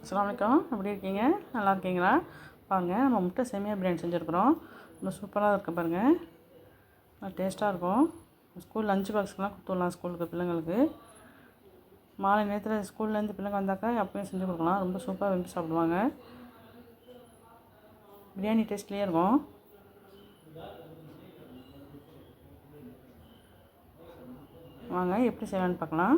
அஸ்ஸலாமு அலைக்கும். எப்படி இருக்கீங்க? நல்லா இருக்கீங்களா? பாருங்க நம்ம முட்டை சேமியா பிரியாணி செஞ்சுருக்குறோம். ரொம்ப சூப்பராக இருக்குது பாருங்கள் நல்லா டேஸ்ட்டாக இருக்கும். ஸ்கூல் லஞ்ச் பாக்ஸ்க்கெலாம் கொடுத்துடலாம் ஸ்கூலுக்கு பிள்ளைங்களுக்கு. மாலை நேரத்தில் ஸ்கூல்லேருந்து பிள்ளைங்க வந்தாக்கா அப்பயும் செஞ்சு கொடுக்கலாம். ரொம்ப சூப்பராக விரும்பி சாப்பிடுவாங்க. பிரியாணி டேஸ்ட்லேயே இருக்கும். வாங்க எப்படி செய்யலான்னு பார்க்கலாம்.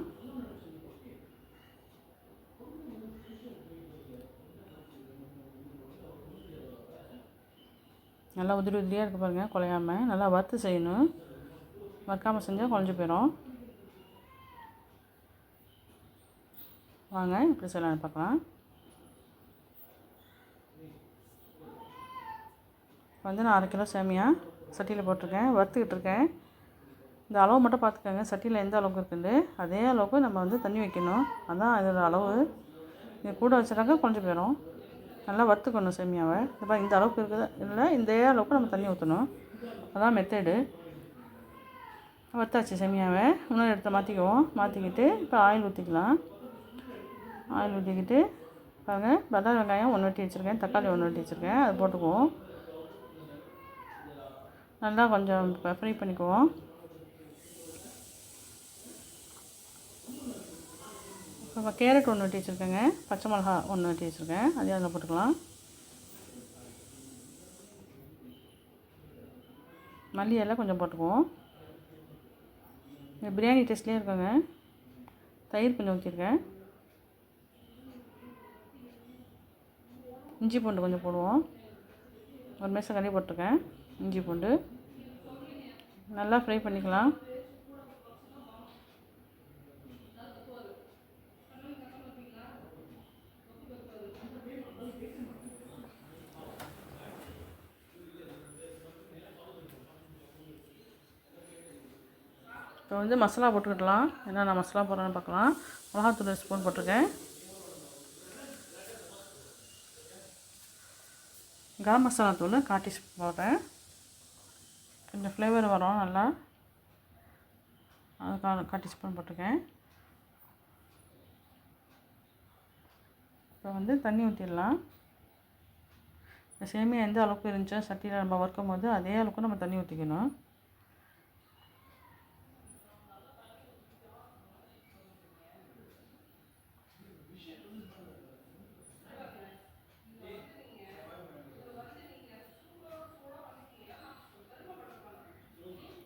நல்லா உதிரி உதிரியாக இருக்குது பாருங்கள் குழையாம. நல்லா வறுத்து செய்யணும். வறுக்காமல் செஞ்சால் குழஞ்சி போயிடும் வாங்க இப்படி செய்யலாம்னு பார்க்கலாம். வந்து நான் அரை கிலோ சேமியா சட்டியில் போட்டிருக்கேன் வறுத்துக்கிட்டு இருக்கேன். இந்த அளவு மட்டும் பார்த்துக்கோங்க சட்டியில் எந்த அளவுக்கு இருக்குது அதே அளவுக்கு நம்ம வந்து தண்ணி வைக்கணும். அதுதான் இதோட அளவு. இது கூட வச்சுட்டாக்கா குழஞ்சி போயிடும் நல்லா வறுத்துக்கணும் சேமியாவை. இப்போ இந்த அளவுக்கு இருக்குது. இல்லை இந்த அளவுக்கு நம்ம தண்ணி ஊற்றணும் அதான் மெத்தடு வறுத்தாச்சு சேமியாவை. இன்னொரு இடத்த மாற்றிக்குவோம் மாற்றிக்கிட்டு இப்போ ஆயில் ஊற்றிக்கலாம் ஆயில் ஊற்றிக்கிட்டு பாருங்கள் பட்டாணி வெங்காயம் ஒன்று வெட்டி வச்சுருக்கேன். தக்காளி ஒன்று வெட்டி வச்சுருக்கேன். அது போட்டுக்குவோம். நல்லா கொஞ்சம் ஃப்ரை பண்ணிக்குவோம். இப்போ கேரட் ஒன்று வெட்டி வச்சுருக்கேங்க. பச்சை மிளகா ஒன்று வெட்டி வச்சுருக்கேன். அதையும் அதில் போட்டுக்கலாம். மல்லி எல்லாம் கொஞ்சம் போட்டுக்குவோம். இங்கே பிரியாணி டேஸ்ட்லேயே இருக்கோங்க. தயிர் கொஞ்சம் ஊற்றிருக்கேன் இஞ்சி பூண்டு கொஞ்சம் போடுவோம். ஒரு மேசம் கறி போட்டிருக்கேன். இஞ்சி பூண்டு. நல்லா ஃப்ரை பண்ணிக்கலாம். இப்போ வந்து மசாலா போட்டுக்கிடலாம். என்னென்ன மசாலா போடுறேன்னு பார்க்கலாம். மிளகாத்தூள் ஸ்பூன் போட்டிருக்கேன். கரம் மசாலா தூள் காட்டி போடுறேன். கொஞ்சம் ஃப்ளேவர் வரும் நல்லா. அதுக்காக காட்டி ஸ்பூன் போட்டிருக்கேன். இப்போ வந்து தண்ணி ஊற்றிடலாம் இந்த சேமியா எந்த அளவுக்கு இருந்துச்சோ சட்டியில் நம்ம வறுக்கும் போது அதே அளவுக்கு நம்ம தண்ணி ஊற்றிக்கணும்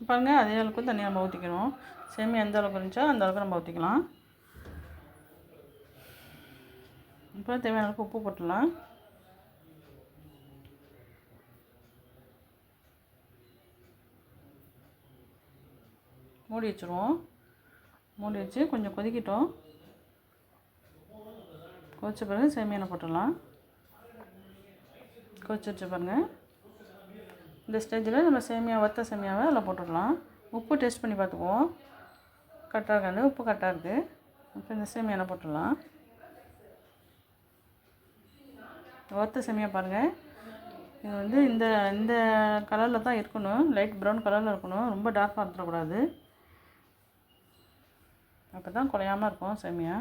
பாருங்கள் அதே அளவுக்கு தண்ணி நம்ம ஊற்றிக்கணும் சேமியா எந்த அளவுக்கு இருந்துச்சோ அந்த அளவுக்கு நம்ம ஊற்றிக்கலாம் இப்போ தேவையான அளவுக்கு உப்பு போட்டுடலாம். மூடி வச்சுருவோம். மூடி வச்சு கொஞ்சம் கொதிக்கிட்டோம். கொதிச்ச பிறகு சேமியான போட்டுடலாம். கொதிச்சு வச்சு பாருங்கள் இந்த ஸ்டேஜில் நம்ம சேமியா வத்த சேமியாவை அதில் போட்டுடலாம். உப்பு டேஸ்ட் பண்ணி பார்த்துக்குவோம். கரெக்டாக இருக்காது உப்பு கரெக்டாக இருக்குது இப்போ இந்த சேமியாவில் போட்டுடலாம். வத்த சேமியா பாருங்கள் இது வந்து இந்த இந்த கலரில் தான் இருக்கணும். லைட் ப்ரௌன் கலரில் இருக்கணும். ரொம்ப டார்க்காக இருந்துடக்கூடாது. அப்போ தான் குறையாமல் இருக்கும் சேமியா.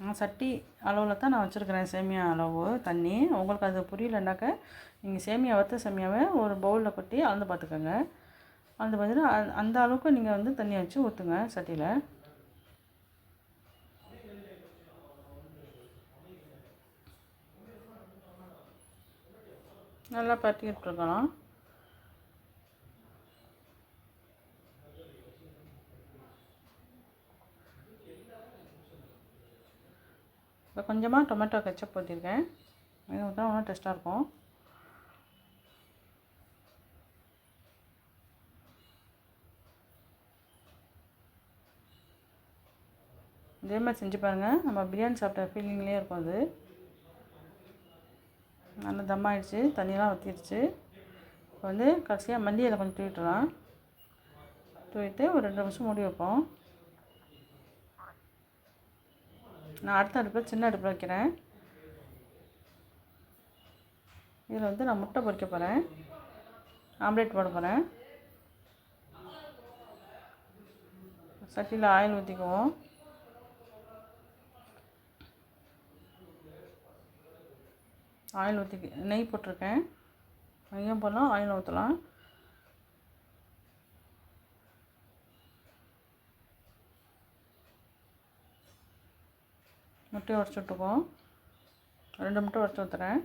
நான் சட்டி அளவில் தான் நான் வச்சுருக்கிறேன் சேமியா அளவு தண்ணி. உங்களுக்கு அது புரியலனாக்க நீங்கள் சேமியா வத்த சேமியாவை ஒரு பவுலில் கொட்டி அளந்து பார்த்துக்கோங்க. அளந்து பார்த்துட்டு அந்த அளவுக்கு நீங்கள் வந்து தண்ணி வச்சு ஊற்றுங்க சட்டியில். நல்லா பரட்டிக்கிட்டு இருக்கலாம். இப்போ கொஞ்சமாக டொமேட்டோ கெச்சப் ஊற்றிருக்கேன். இது ஊற்றினா இன்னும் டேஸ்ட்டாக இருக்கும். இதே மாதிரி செஞ்சு பாருங்கள் நம்ம பிரியாணி சாப்பிட்ட ஃபீலிங்லேயே இருக்கும் அது. நல்லா தம் ஆகிடுச்சு தண்ணியெலாம் ஊற்றிடுச்சு இப்போ வந்து கடைசியாக மல்லி இலை கொஞ்சம் தூவிட்டுலாம் தூவிட்டு ஒரு ரெண்டு நிமிஷம் மூடி வைப்போம். நான் அடுத்த அடுப்பில் சின்ன அடுப்பில் வைக்கிறேன். இதில் வந்து நான் முட்டை பொறிக்க போகிறேன். ஆம்லேட் போட போகிறேன். சட்டியில் ஆயில் ஊற்றிக்குவோம். ஆயில் ஊற்றி நெய் போட்டிருக்கேன். நெய்யும் போடலாம் ஆயில் ஊற்றலாம். முட்டையை உடச்சி விட்டுக்குவோம். ரெண்டு முட்டை உடச்சி ஊற்றுறேன்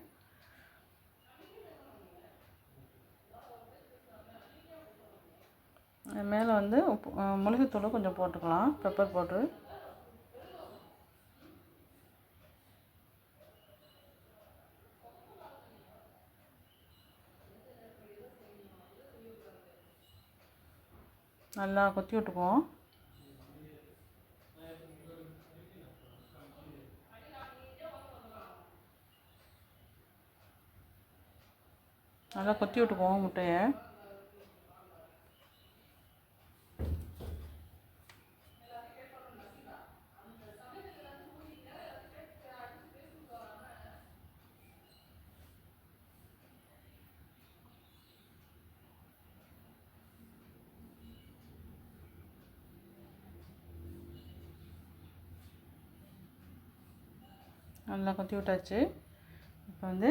மேலே வந்து உப்பு மிளகுத்தூள் கொஞ்சம் போட்டுக்கலாம். பெப்பர் போட்டு. நல்லா கொத்தி விட்டுக்குவோம். நல்லா கொத்தி விட்டுக்குவோம் முட்டையை. நல்லா கொத்தி விட்டாச்சு. இப்போ வந்து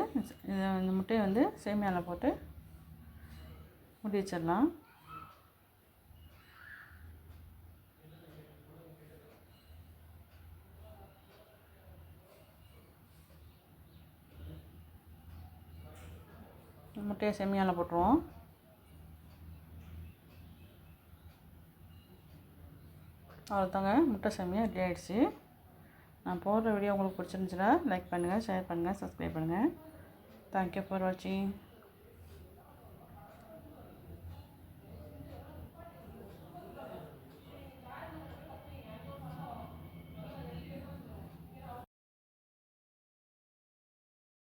இதை இந்த முட்டையை வந்து சேமியாவில் போட்டு மூடி வச்சிடலாம். முட்டையை செம்மியால் போட்டுருவோம். அவ்வளோதாங்க முட்டை செம்மியாக ரெடி ஆகிடுச்சு நான் போடுற வீடியோ உங்களுக்கு பிடிச்சிருந்துச்சுன்னா லைக் பண்ணுங்கள் ஷேர் பண்ணுங்கள் சப்ஸ்கிரைப் பண்ணுங்கள் தேங்க்யூ ஃபார் வாட்சிங்